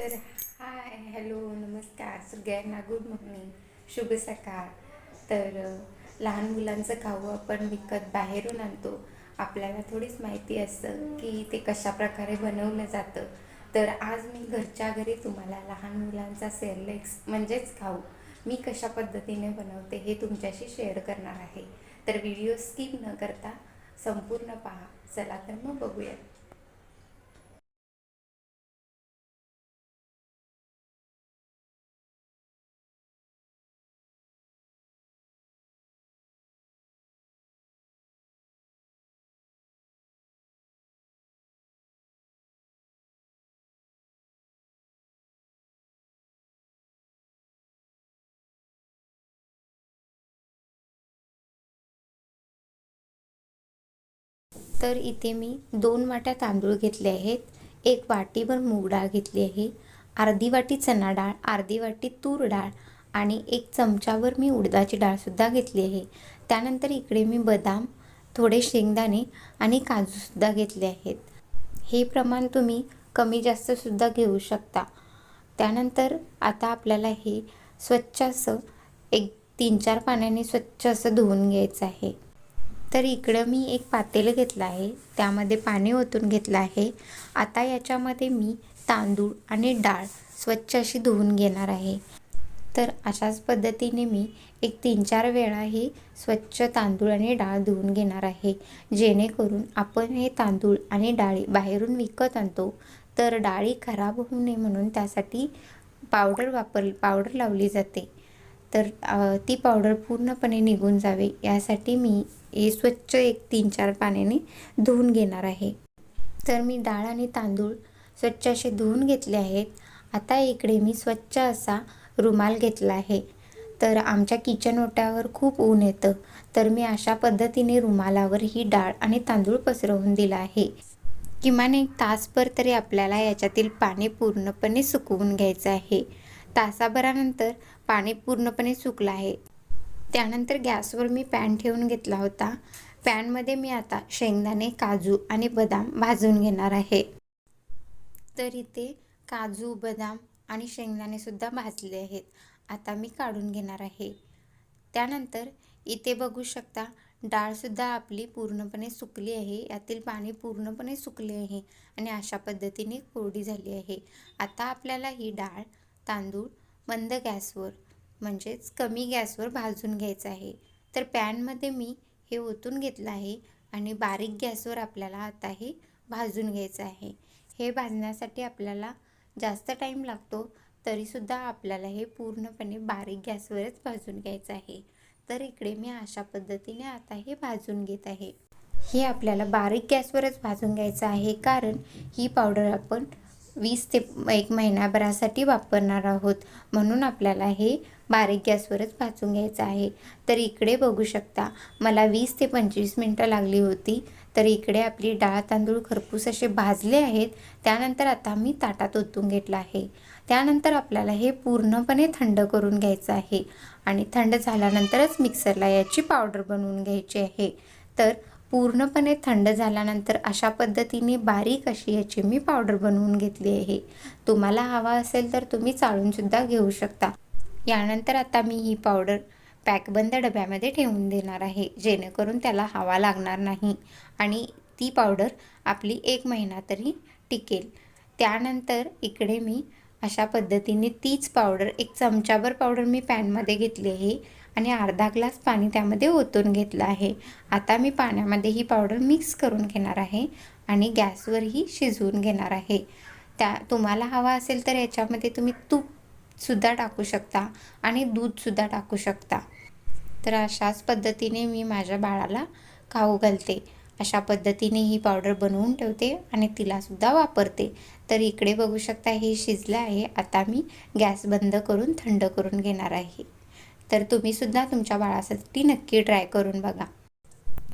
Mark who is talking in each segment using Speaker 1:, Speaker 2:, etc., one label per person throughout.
Speaker 1: तर hi hello नमस्कार. सगळ्यांना गुड मॉर्निंग शुभ सकाळ. तर लहान मुलांचं खाऊ आपण विकत बाहेरून आणतो. आपल्याला थोडीच माहिती असतं की ते कशा प्रकारे बनवलं जातं. तर आज मी घरच्या घरी तुम्हाला लहान मुलांचा सेरलेक्स म्हणजेच खाऊ मी कशा पद्धतीने बनवते हे तुमच्याशी शेअर करणार आहे. तर व्हिडिओ स्किप न करता संपूर्ण पहा. चला तर मग बघूयात. तर इथे मी दोन वाट्या तांदूळ घेतले आहेत. एक वाटीभर मूग डाळ घेतली आहे. अर्धी वाटी चणा डाळ अर्धी वाटी तूर डाळ आणि एक चमचावर मी उडदाची डाळसुद्धा घेतली आहे. त्यानंतर इकडे मी बदाम थोडे शेंगदाणे आणि काजूसुद्धा घेतले आहेत. हे प्रमाण तुम्ही कमी जास्तसुद्धा घेऊ शकता. त्यानंतर आता आपल्याला हे स्वच्छ असं एक तीन चार पाण्याने स्वच्छ असं धुवून घ्यायचं आहे. तर इकडं मी एक पातेलं घेतलं आहे. त्यामध्ये पाणी ओतून घेतलं आहे. आता याच्यामध्ये मी तांदूळ आणि डाळ स्वच्छ अशी धुवून घेणार आहे. तर अशाच पद्धतीने मी एक तीन चार वेळा हे स्वच्छ तांदूळ आणि डाळ धुवून घेणार आहे. जेणेकरून आपण हे तांदूळ आणि डाळी बाहेरून विकत आणतो तर डाळी खराब होऊ नये म्हणून त्यासाठी पावडर वापर पावडर लावली जाते. तर ती पावडर पूर्णपणे निघून जावे यासाठी मी स्वच्छ एक तीन चार पाण्याने धुवून घेणार आहे. तर मी डाळ आणि तांदूळ स्वच्छ असे धुवून घेतले आहेत. आता इकडे मी स्वच्छ असा रुमाल घेतला आहे. तर आमच्या किचन ओट्यावर खूप ऊन येतं. तर मी अशा पद्धतीने रुमालावर ही डाळ आणि तांदूळ पसरवून दिला आहे. किमान एक तासभर तरी आपल्याला याच्यातील पाणी पूर्णपणे सुकवून घ्यायचं आहे. तासाभरानंतर पाणी पूर्णपणे सुकलं आहे. त्यानंतर गॅसवर मी पॅन ठेवून घेतला होता. पॅनमध्ये मी आता शेंगदाणे काजू आणि बदाम भाजून घेणार आहे. तर इथे काजू बदाम आणि शेंगदाणेसुद्धा भाजले आहेत. आता मी काढून घेणार आहे. त्यानंतर इथे बघू शकता डाळसुद्धा आपली पूर्णपणे सुकली आहे. यातील पाणी पूर्णपणे सुकले आहे आणि अशा पद्धतीने कोरडी झाली आहे. आता आपल्याला ही डाळ तांदूळ मंद गॅसवर म्हणजेच कमी गॅसवर भाजून घ्यायचं आहे. तर पॅनमध्ये मी हे ओतून घेतलं आहे आणि बारीक गॅसवर आपल्याला आता हे भाजून घ्यायचं आहे. हे भाजण्यासाठी आपल्याला जास्त टाईम लागतो तरीसुद्धा आपल्याला हे पूर्णपणे बारीक गॅसवरच भाजून घ्यायचं आहे. तर इकडे मी अशा पद्धतीने आता हे भाजून घेत आहे. हे आपल्याला बारीक गॅसवरच भाजून घ्यायचं आहे कारण ही पावडर आपण वीस ते एक महिन्याभरासाठी वापरणार आहोत. म्हणून आपल्याला हे बारीक गॅसवरच भाजून घ्यायचं आहे. तर इकडे बघू शकता मला वीस ते पंचवीस मिनटं लागली होती. तर इकडे आपली डाळ तांदूळ खरपूस असे भाजले आहेत. त्यानंतर आता मी ताटात ओतून घेतलं आहे. त्यानंतर आपल्याला हे पूर्णपणे थंड करून घ्यायचं आहे. आणि थंड झाल्यानंतरच मिक्सरला याची पावडर बनवून घ्यायची आहे. तर पूर्णपणे थंड झाल्यानंतर अशा पद्धतीने बारीक अशी ह्याची मी पावडर बनवून घेतली आहे. तुम्हाला हवा असेल तर तुम्ही चाळूनसुद्धा घेऊ शकता. यानंतर आता मी ही पावडर पॅकबंद डब्यामध्ये ठेवून देणार आहे जेणेकरून त्याला हवा लागणार नाही. आणि ती पावडर आपली एक महिना तरी टिकेल. त्यानंतर इकडे मी अशा पद्धतीने तीच पावडर एक चमचाभर पावडर मी पॅनमध्ये घेतली आहे. आणि अर्धा ग्लास पाणी त्यामध्ये ओतून घेतलं आहे. आता मी पाण्यामध्ये ही पावडर मिक्स करून घेणार आहे आणि गॅसवरही शिजवून घेणार आहे. त्या तुम्हाला हवा असेल तर याच्यामध्ये तुम्ही तूपसुद्धा टाकू शकता आणि दूधसुद्धा टाकू शकता. तर अशाच पद्धतीने मी माझ्या बाळाला खाऊ घालते. अशा पद्धतीने ही पावडर बनवून ठेवते आणि तिलासुद्धा वापरते. तर इकडे बघू शकता हे शिजलं आहे. आता मी गॅस बंद करून थंड करून घेणार आहे. तर तुम्हीसुद्धा तुमच्या बाळासाठी नक्की ट्राय करून बघा.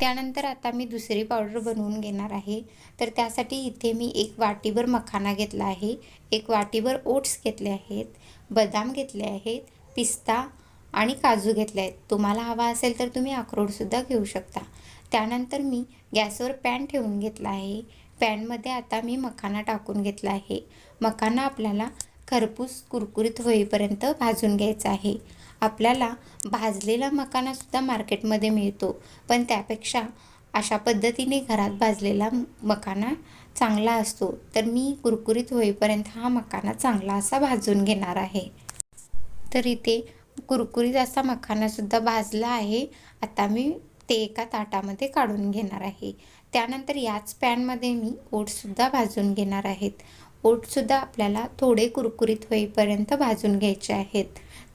Speaker 1: त्यानंतर आता मी दुसरी पावडर बनवून घेणार आहे. तर त्यासाठी इथे मी एक वाटीभर मखाना घेतला आहे. एक वाटीभर ओट्स घेतले आहेत. बदाम घेतले आहेत. पिस्ता आणि काजू घेतले आहेत. तुम्हाला हवा असेल तर तुम्ही अक्रोडसुद्धा घेऊ शकता. त्यानंतर मी गॅसवर पॅन ठेवून घेतला आहे. पॅनमध्ये आता मी मखाना टाकून घेतला आहे. मखाना आपल्याला खरपूस कुरकुरीत होईपर्यंत भाजून घ्यायचा आहे. आपल्याला भाजलेला मकानासुद्धा मार्केटमध्ये मिळतो. पण त्यापेक्षा अशा पद्धतीने घरात भाजलेला मकाना चांगला असतो. तर मी कुरकुरीत होईपर्यंत हा मकाना चांगला असा भाजून घेणार आहे. तर इथे कुरकुरीत असा मखानासुद्धा भाजला आहे. आता मी ते एका ताटामध्ये काढून घेणार आहे. त्यानंतर याच पॅनमध्ये मी ओटसुद्धा भाजून घेणार आहेत. ओटसुद्धा आपल्याला थोडे कुरकुरीत होईपर्यंत भाजून घ्यायचे आहेत.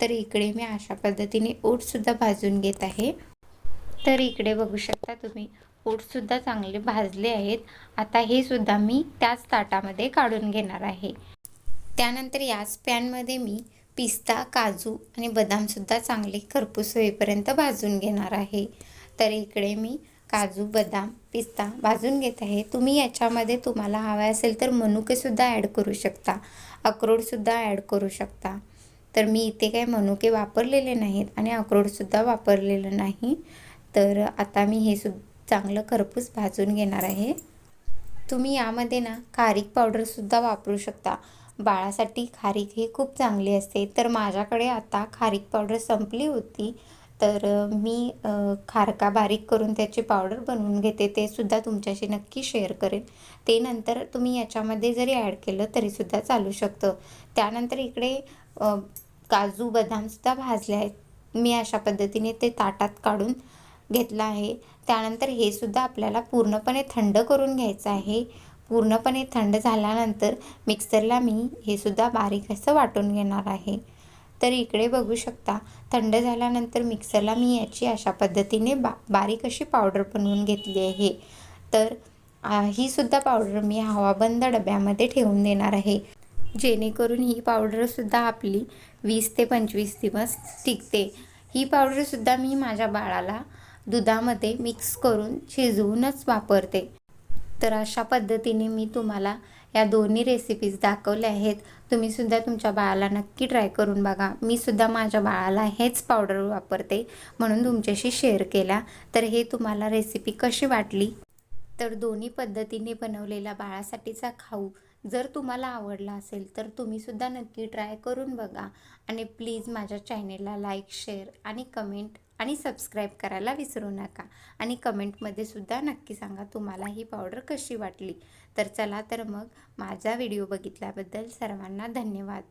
Speaker 1: तर इकडे मी अशा पद्धतीने ओटसुद्धा भाजून घेत आहे. तर इकडे बघू शकता तुम्ही ओटसुद्धा चांगले भाजले आहेत. आता हे सुद्धा मी त्याच ताटामध्ये काढून घेणार आहे. त्यानंतर याच पॅनमध्ये मी पिस्ता काजू आणि बदामसुद्धा चांगले खरपूस होईपर्यंत भाजून घेणार आहे. तर इकडे मी काजू बदाम पिस्ता भाजून घेत आहे. तुम्ही याच्यामध्ये तुम्हाला हवे असेल तर मनुकेसुद्धा ॲड करू शकता. अक्रोडसुद्धा ॲड करू शकता. तर मी इथे काही मनुके वापरलेले नाहीत आणि अक्रोडसुद्धा वापरलेलं नाही. तर आता मी हे सुद्धा चांगलं खरपूस भाजून घेणार आहे. तुम्ही यामध्ये ना खारीक पावडरसुद्धा वापरू शकता. बाळासाठी खारीक हे खूप चांगली असते. तर माझ्याकडे आता खारीक पावडर संपली होती. तर मी खारका बारीक करून त्याची पावडर बनवून घेते. ते सुद्धा तुमच्याशी नक्की शेअर करेन. ते नंतर तुम्ही याच्यामध्ये जरी ॲड केलं तरीसुद्धा चालू शकतं. त्यानंतर इकडे काजू बदामसुद्धा भाजले आहेत. मी अशा पद्धतीने ते ताटात काढून घेतलं आहे. त्यानंतर हे सुद्धा आपल्याला पूर्णपणे थंड करून घ्यायचं आहे. पूर्णपणे थंड झाल्यानंतर मिक्सरला मी हे सुद्धा बारीक असं वाटून घेणार आहे. तर इकडे बघू शकता थंड झाल्यानंतर मिक्सरला मी याची अशा पद्धतीने बा बारीक अशी पावडर बनवून घेतली आहे. तर ही सुद्धा पावडर मी हवाबंद डब्यामध्ये ठेवून देणार आहे. जेणेकरून ही पावडरसुद्धा आपली वीस ते पंचवीस दिवस टिकते. ही पावडरसुद्धा मी माझ्या बाळाला दुधामध्ये मिक्स करून शिजवूनच वापरते. तर अशा पद्धतीने मी तुम्हाला या दोन्ही रेसिपीज दाखवल्या आहेत. तुम्हीसुद्धा तुमच्या बाळाला नक्की ट्राय करून बघा. मी सुद्धा माझ्या बाळाला हेच पावडर वापरते. म्हणून तुमच्याशी शेअर केला. तर हे तुम्हाला रेसिपी कशी वाटली? तर दोन्ही पद्धतीने बनवलेला बाळासाठीचा खाऊ जर तुम्हाला आवडला असेल तर तुम्हीसुद्धा नक्की ट्राय करून बघा. आणि प्लीज माझ्या चॅनेलला लाईक शेअर आणि कमेंट आणि सबस्क्राईब करायला विसरू नका. आणि कमेंटमध्ये सुद्धा नक्की सांगा तुम्हाला ही पावडर कशी वाटली. तर चला तर मग माझा व्हिडिओ बघितल्याबद्दल सर्वांना धन्यवाद.